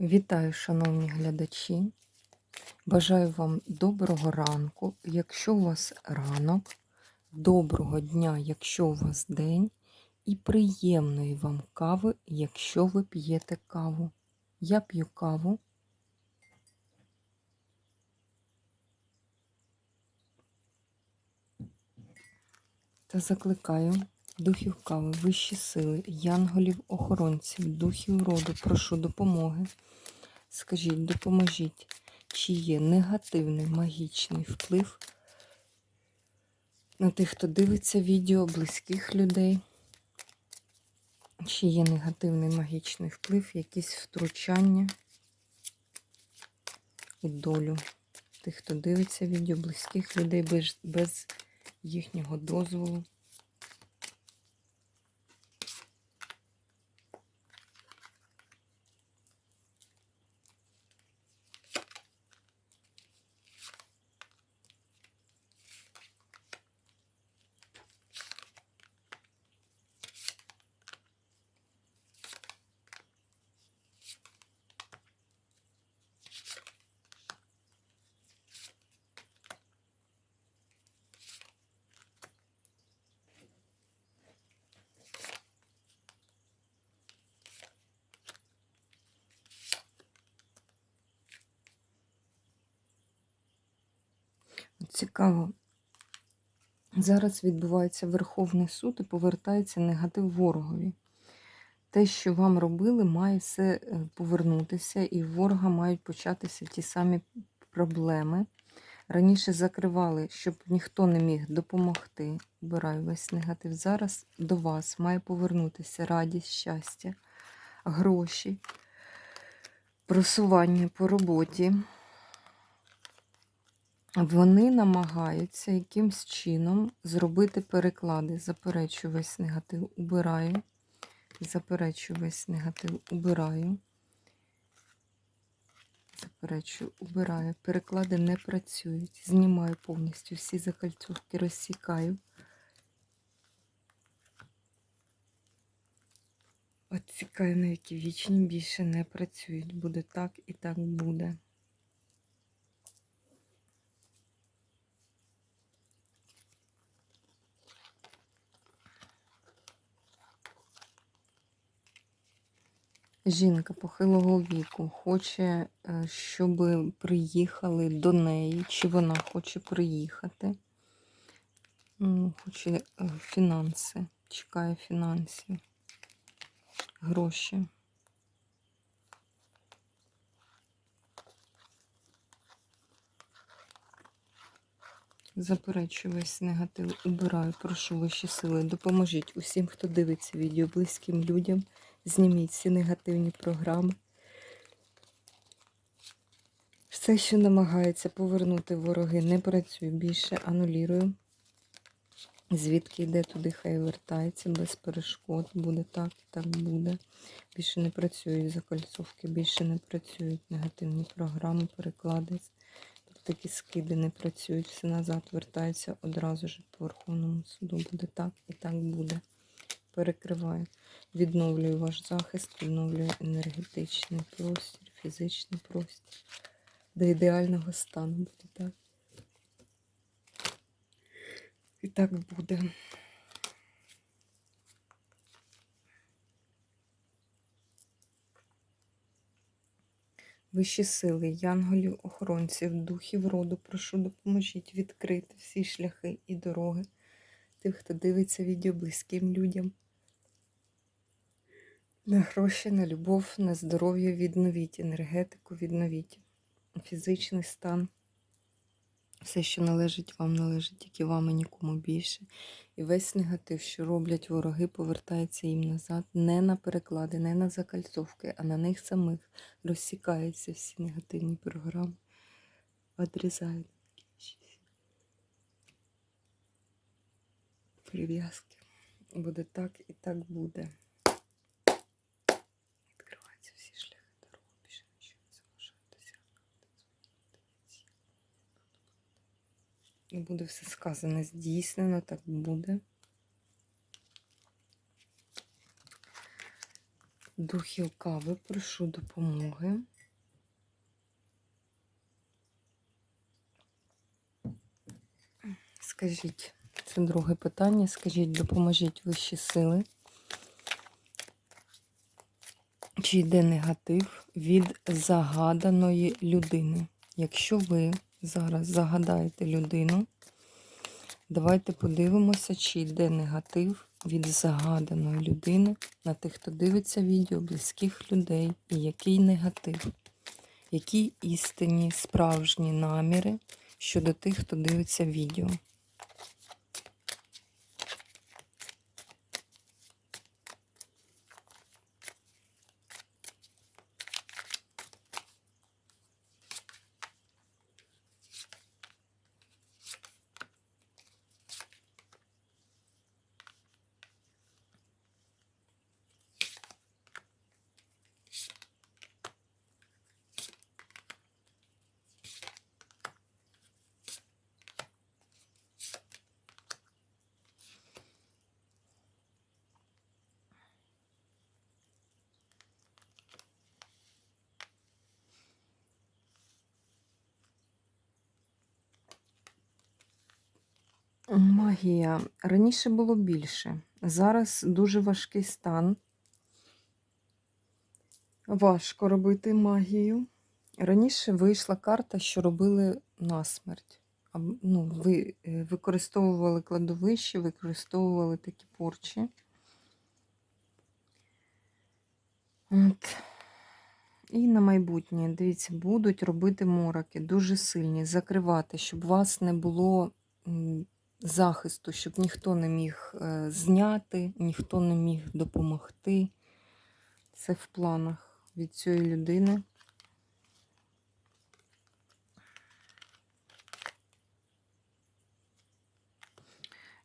Вітаю, шановні глядачі. Бажаю вам доброго ранку, якщо у вас ранок, доброго дня, якщо у вас день, і приємної вам кави, якщо ви п'єте каву. Я п'ю каву. Та закликаю духів кави, вищі сили, янголів, охоронців, духів роду, прошу допомоги. Скажіть, допоможіть, чи є негативний магічний вплив на тих, хто дивиться відео близьких людей, чи є негативний магічний вплив, якісь втручання у долю тих, хто дивиться відео близьких людей без, без їхнього дозволу. Цікаво. Зараз відбувається Верховний суд і повертається негатив ворогові. Те, що вам робили, має все е, повернутися, і в ворога мають початися ті самі проблеми. Раніше закривали, щоб ніхто не міг допомогти. Убираю весь негатив. Зараз до вас має повернутися радість, щастя, гроші, просування по роботі. Вони намагаються якимсь чином зробити переклади. Заперечу весь негатив, убираю. Заперечу весь негатив, убираю. Заперечу, убираю. Переклади не працюють. Знімаю повністю всі закальцовки, розсікаю. Отсікаю на які вічні більше не працюють. Буде так і так буде. Жінка похилого віку хоче, е, щоб приїхали до неї, чи вона хоче приїхати. М, Хоче е, фінанси, чекає фінансів, гроші. Заперечую весь негатив, убираю, прошу вищі сили. Допоможіть усім, хто дивиться відео, близьким людям. Зніміть всі негативні програми. Все, що намагається повернути вороги, не працює більше, анулірую. Звідки йде туди, хай вертається, без перешкод. Буде так і так буде. Більше не працюють закольцовки, більше не працюють негативні програми, переклади. Тут такі скиди не працюють, все назад вертається одразу ж по Верховному суду. Буде так і так буде. Перекриваю. Відновлюю ваш захист, відновлюю енергетичний простір, фізичний простір. До ідеального стану буде так. І так буде. Вищі сили, янголів, охоронців, духів роду, прошу допоможіть відкрити всі шляхи і дороги тих, хто дивиться відео близьким людям. На гроші, на любов, на здоров'я відновіть, енергетику відновіть, фізичний стан. Все, що належить вам, належить тільки вам і нікому більше. І весь негатив, що роблять вороги, повертається їм назад, не на переклади, не на закальцовки, а на них самих розсікаються всі негативні програми, відрізають прив'язки. Буде так і так буде. Відкриваються всі шляхи дороги, більше нічого не залишається. І буде все сказане, здійснено, так буде. Духів кави, прошу допомоги. Скажіть, це друге питання. Скажіть, допоможіть вищі сили. Чи йде негатив від загаданої людини? Якщо ви зараз загадаєте людину, давайте подивимося, чи йде негатив від загаданої людини на тих, хто дивиться відео, близьких людей, і який негатив, які істинні, справжні наміри щодо тих, хто дивиться відео. Магія. Раніше було більше. Зараз дуже важкий стан. Важко робити магію. Раніше вийшла карта, що робили насмерть. Ну, ви е, використовували кладовище, використовували такі порчі. От. І на майбутнє, дивіться, будуть робити мороки дуже сильні, закривати, щоб вас не було захисту, щоб ніхто не міг е, зняти, ніхто не міг допомогти. Це в планах від цієї людини.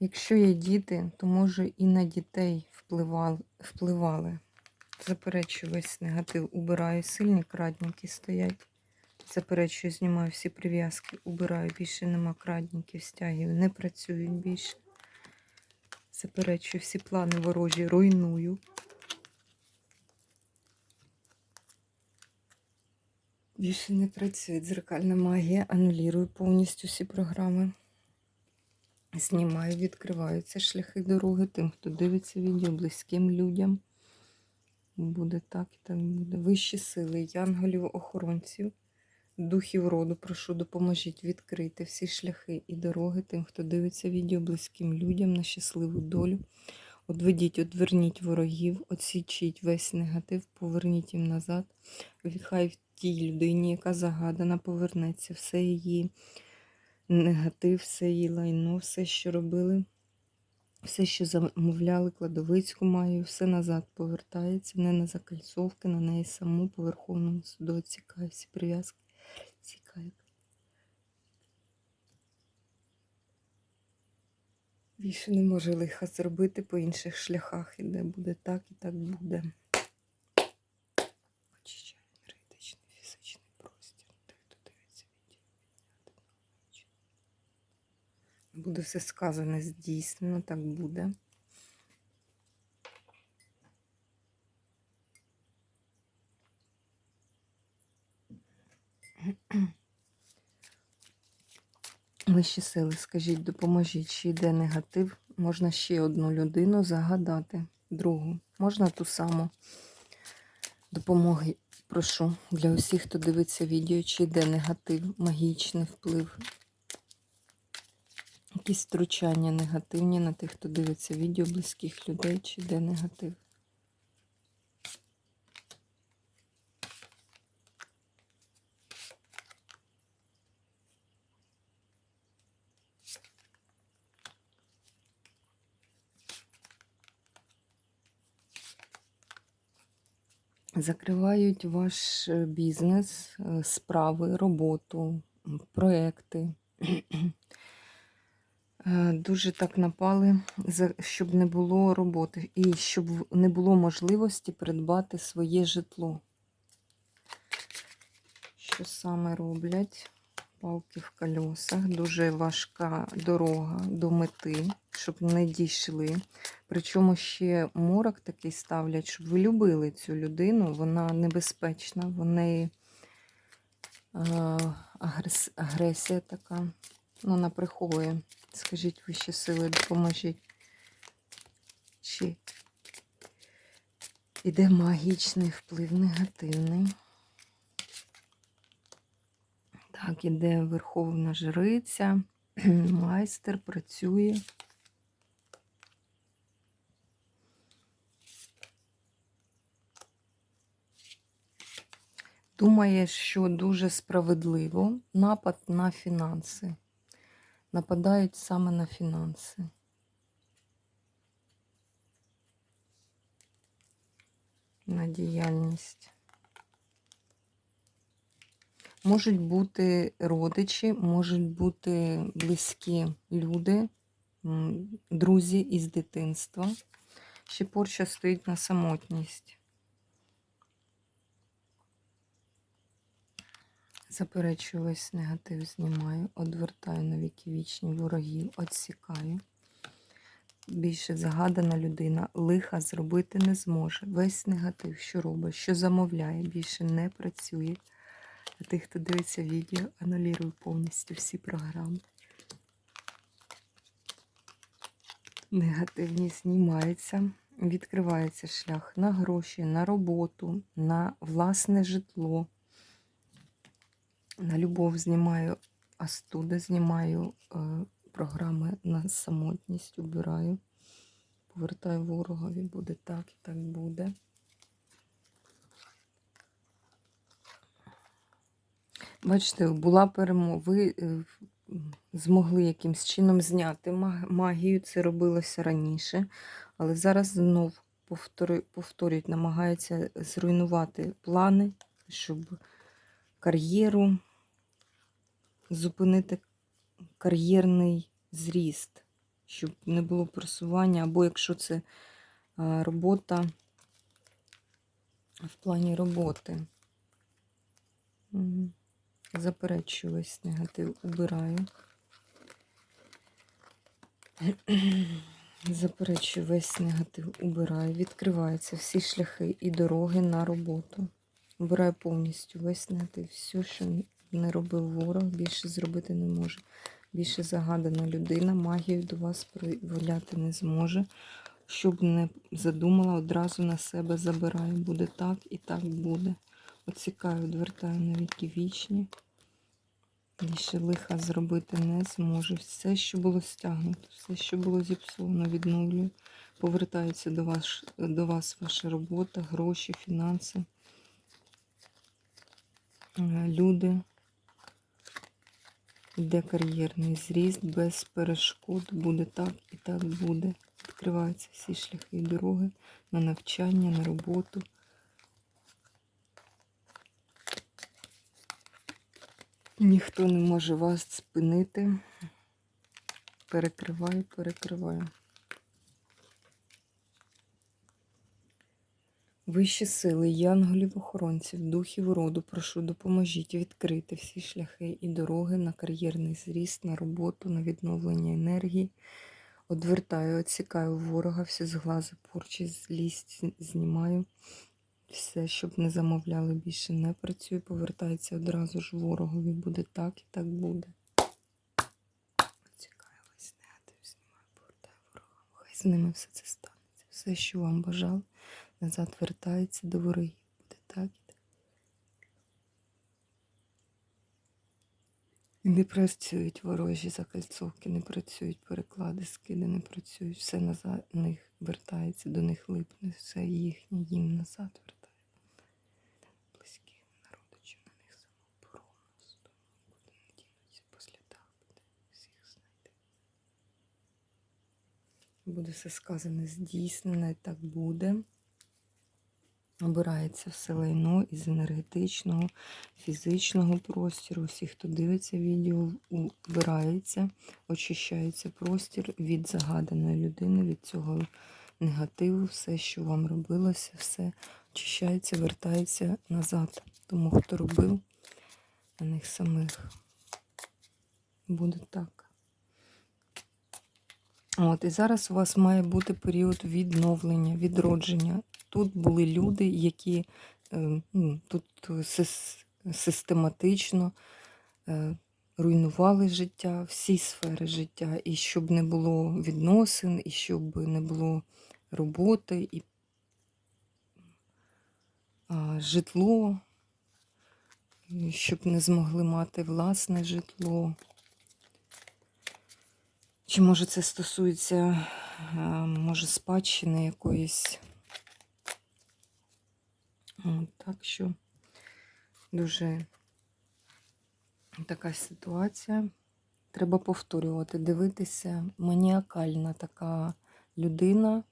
Якщо є діти, то може і на дітей впливали. Заперечую весь негатив, убираю сильні крадники стоять. Заперечую, знімаю всі прив'язки, убираю, більше нема крадників, стягів, не працюють більше. Заперечую всі плани ворожі, руйную. Більше не працює дзеркальна магія, анулірую повністю всі програми. Знімаю, відкриваються шляхи дороги тим, хто дивиться відео, близьким людям. Буде так і так буде. Вищі сили, янголів, охоронців, духів роду, прошу, допоможіть відкрити всі шляхи і дороги тим, хто дивиться відео близьким людям на щасливу долю. Одведіть, одверніть ворогів, отсічіть весь негатив, поверніть їм назад. Хай в тій людині, яка загадана, повернеться все її негатив, все її лайно, все, що робили. Все, що замовляли, кладовицьку маю, все назад повертається, не на закальцовки, на неї саму по Верховному суду цікає всі прив'язки. Більше не може лиха зробити по інших шляхах, і де буде так, і так буде. Очищаю енергетичний фізичний простір. Буде все сказане, здійснено, так буде. Вищі сили, скажіть, допоможіть, чи йде негатив. Можна ще одну людину загадати, другу. Можна ту саму допомоги. Прошу для усіх, хто дивиться відео, чи йде негатив, магічний вплив. Якісь втручання негативні на тих, хто дивиться відео близьких людей, чи йде негатив. Закривають ваш е, бізнес, е, справи, роботу, проекти. Е, Дуже так напали, щоб не було роботи і щоб не було можливості придбати своє житло. Що саме роблять? Палки в кольосах. Дуже важка дорога до мети, щоб не дійшли. Причому ще морок такий ставлять, щоб ви любили цю людину. Вона небезпечна, в неї е, агресія така. Ну, вона приховує. Скажіть вищі сили, допоможіть. Чи іде магічний вплив негативний. Так, іде верховна жриця, майстер працює. Думає, що дуже справедливо напад на фінанси. Нападають саме на фінанси. На діяльність. Можуть бути родичі, можуть бути близькі люди, друзі із дитинства. Ще порча стоїть на самотність. Заперечую весь негатив, знімаю, одвертаю на віки вічні ворогів, відсікаю. Більше загадана людина лиха зробити не зможе. Весь негатив, що робить, що замовляє, більше не працює. А тих, хто дивиться відео, анулюю повністю всі програми. Негативність знімається, відкривається шлях на гроші, на роботу, на власне житло. На любов знімаю астуди, знімаю е, програми на самотність, убираю. Повертаю ворогові, буде так і так буде. Бачите, була перемога. Ви е, змогли якимсь чином зняти магію. Це робилося раніше, але зараз знов повторюють, намагаються зруйнувати плани, щоб кар'єру, зупинити кар'єрний зріст, щоб не було просування, або якщо це робота в плані роботи. Мгм. Заперечую весь негатив, убираю. Заперечую весь негатив, убираю. Відкриваються всі шляхи і дороги на роботу. Убираю повністю весь негатив. Все, що не робив ворог, більше зробити не може. Більше загадана людина, магію до вас проявляти не зможе. Щоб не задумала, одразу на себе забираю. Буде так і так буде. Оцікаю, відвертаю на віки вічні. Більше лиха зробити не зможе. Все, що було стягнуто, все, що було зіпсовано, відновлюю. Повертається до вас, до вас ваша робота, гроші, фінанси, е, люди. Йде кар'єрний зріст без перешкод. Буде так і так буде. Відкриваються всі шляхи і дороги на навчання, на роботу. Ніхто не може вас спинити. Перекриваю, перекриваю. Вищі сили, янголів, охоронців, духів роду, прошу, допоможіть відкрити всі шляхи і дороги на кар'єрний зріст, на роботу, на відновлення енергії. Одвертаю, відсікаю ворога, всі зглази, порчі, злість знімаю. Все, щоб не замовляли, більше не працює, повертається одразу ж ворогові. Буде так і так буде. Цікаво, весь негатив знімаю, повертаю ворогам. Хай з ними все це станеться. Все, що вам бажав, назад вертається до ворогів. Буде так і так. І не працюють ворожі закальцовки, не працюють переклади, скиди, не працюють. Все назад них вертається, до них липне, все їхнє їм назад вертає. Близьких народичів на них самооборона, сто нікуди не дінуться, по слідах буде, всіх знайде. Буде все сказане, здійснене, так буде. Обирається все лайно із енергетичного, фізичного простору. Всі, хто дивиться відео, убирається, очищається простір від загаданої людини, від цього негативу, все, що вам робилося, все очищається, вертається назад. Тому хто робив на них самих Буде так. От, і зараз у вас має бути період відновлення, відродження. Тут були люди, які е, ну, тут систематично е, руйнували життя, всі сфери життя, і щоб не було відносин, і щоб не було роботи, і житло, щоб не змогли мати власне житло. Чи може це стосується, е, може, спадщини якоїсь. Так що дуже така ситуація. Треба повторювати, дивитися. Маніакальна така людина,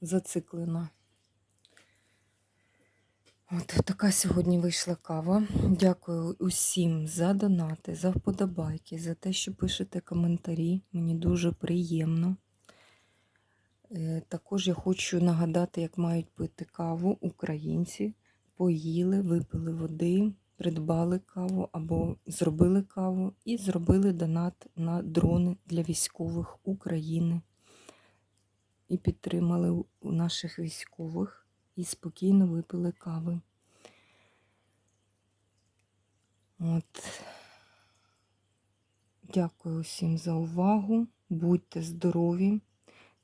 зациклена. От така сьогодні вийшла кава. Дякую усім за донати, за вподобайки, за те, що пишете коментарі. Мені дуже приємно. Е, Також я хочу нагадати, як мають пити каву українці. Поїли, випили води, придбали каву або зробили каву і зробили донат на дрони для військових України. І підтримали наших військових і спокійно випили кави. От. Дякую усім за увагу. Будьте здорові,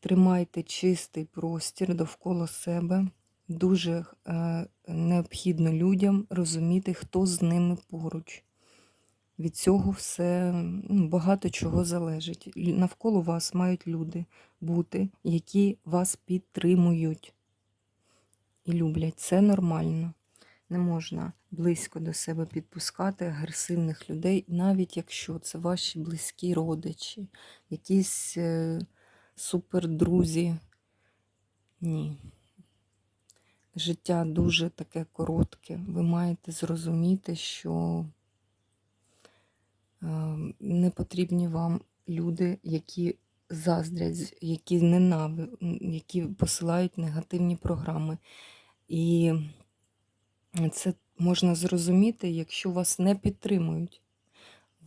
тримайте чистий простір довкола себе. Дуже е, необхідно людям розуміти, хто з ними поруч. Від цього все ну, багато чого залежить. Навколо вас мають люди бути, які вас підтримують і люблять. Це нормально. Не можна близько до себе підпускати агресивних людей, навіть якщо це ваші близькі родичі, якісь е, супердрузі. Ні. Життя дуже таке коротке. Ви маєте зрозуміти, що е, не потрібні вам люди, які заздрять, які ненави, які посилають негативні програми. І це можна зрозуміти, якщо вас не підтримують.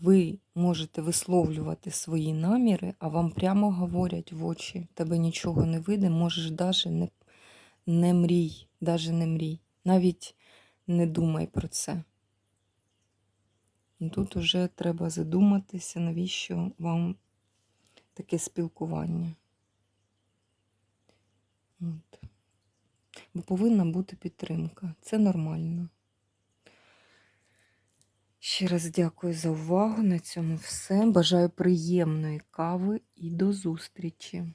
Ви можете висловлювати свої наміри, а вам прямо говорять в очі, тебе нічого не вийде, можеш навіть не, не мрій, навіть не мрій. Навіть не думай про це. Тут уже треба задуматися, навіщо вам таке спілкування. От. Бо повинна бути підтримка. Це нормально. Ще раз дякую за увагу. На цьому все. Бажаю приємної кави і до зустрічі!